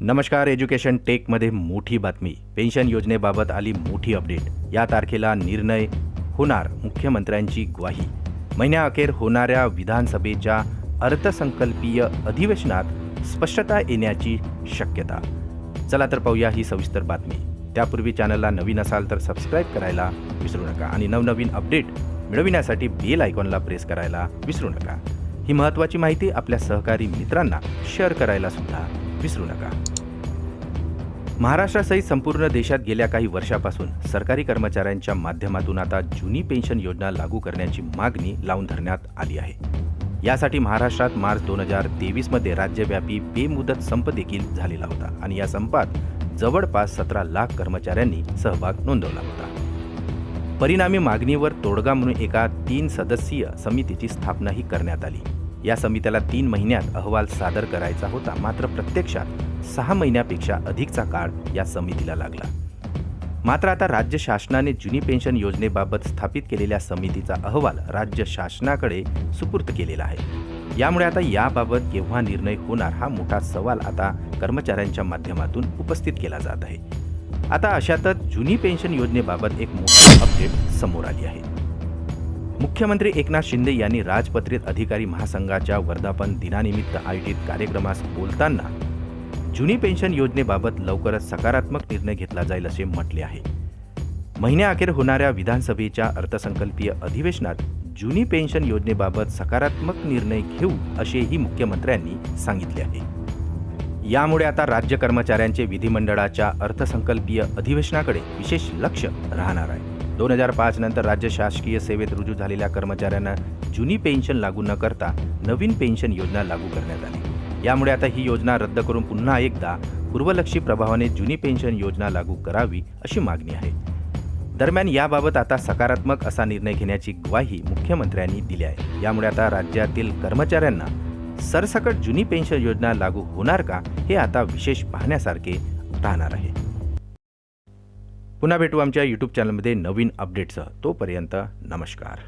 नमस्कार एज्युकेशन टेकमध्ये मोठी बातमी. पेन्शन योजनेबाबत आली मोठी अपडेट. या तारखेला निर्णय होणार मुख्यमंत्र्यांची ग्वाही. महिन्याअखेर होणाऱ्या विधानसभेच्या अर्थसंकल्पीय अधिवेशनात स्पष्टता येण्याची शक्यता. चला तर पाहूया ही सविस्तर बातमी. त्यापूर्वी चॅनलला नवीन असाल तर सबस्क्राईब करायला विसरू नका आणि नवनवीन अपडेट मिळविण्यासाठी बेल आयकॉनला प्रेस करायला विसरू नका. ही महत्त्वाची माहिती आपल्या सहकारी मित्रांना शेअर करायला सुद्धा. विसरू नका. महाराष्ट्रासहित संपूर्ण देशात गेल्या काही वर्षापासून सरकारी कर्मचाऱ्यांच्या माध्यमातून आता जुनी पेन्शन योजना लागू करण्याची मागणी लावून धरण्यात आली आहे. यासाठी महाराष्ट्रात मार्च दोन हजार तेवीसमध्ये राज्यव्यापी बेमुदत संप देखील झालेला होता आणि या संपात जवळपास सतरा लाख कर्मचाऱ्यांनी सहभाग नोंदवला होता. परिणामी मागणीवर तोडगा म्हणून एका तीन सदस्यीय समितीची स्थापनाही करण्यात आली. या समितीला तीन महिन्यात अहवाल सादर करायचा होता. मात्र प्रत्यक्षात सहा महिन्यापेक्षा अधिकचा काळ या समितीला लागला. मात्र आता राज्य शासनाने जुनी पेन्शन योजनेबाबत स्थापित केलेल्या समितीचा अहवाल राज्य शासनाकडे सुपूर्त केलेला आहे. यामुळे आता याबाबत केव्हा निर्णय होणार हा मोठा सवाल आता कर्मचाऱ्यांच्या माध्यमातून उपस्थित केला जात आहे. आता अशातच जुनी पेन्शन योजनेबाबत एक मोठी अपडेट समोर आली आहे. मुख्यमंत्री एकनाथ शिंदे यांनी राजपत्रित अधिकारी महासंघाच्या वर्धापन दिनानिमित्त आयोजित कार्यक्रमास बोलताना जुनी पेन्शन योजनेबाबत लवकरच सकारात्मक निर्णय घेतला जाईल असे म्हटले आहे. महिन्याअखेर होणाऱ्या विधानसभेच्या अर्थसंकल्पीय अधिवेशनात जुनी पेन्शन योजनेबाबत सकारात्मक निर्णय घेऊ असेही मुख्यमंत्र्यांनी सांगितले आहे. यामुळे आता राज्य कर्मचाऱ्यांचे विधिमंडळाच्या अर्थसंकल्पीय अधिवेशनाकडे विशेष लक्ष राहणार आहे. दोन हजार पाच नंतर राज्य शासकीय सेवेत रुजू झालेल्या कर्मचाऱ्यांना जुनी पेन्शन लागू न करता नवीन पेन्शन योजना लागू करण्यात आली. यामुळे आता ही योजना रद्द करून पुन्हा एकदा पूर्वलक्षी प्रभावाने जुनी पेन्शन योजना लागू करावी अशी मागणी आहे. दरम्यान याबाबत आता सकारात्मक असा निर्णय घेण्याची ग्वाही मुख्यमंत्र्यांनी दिली आहे. यामुळे आता राज्यातील कर्मचाऱ्यांना सरसकट जुनी पेन्शन योजना लागू होणार का हे आता विशेष पाहण्यासारखे राहणार आहे. पुन्हा भेटू आमच्या यूट्यूब चॅनलमध्ये नवीन अपडेटसह तोपर्यंत नमस्कार.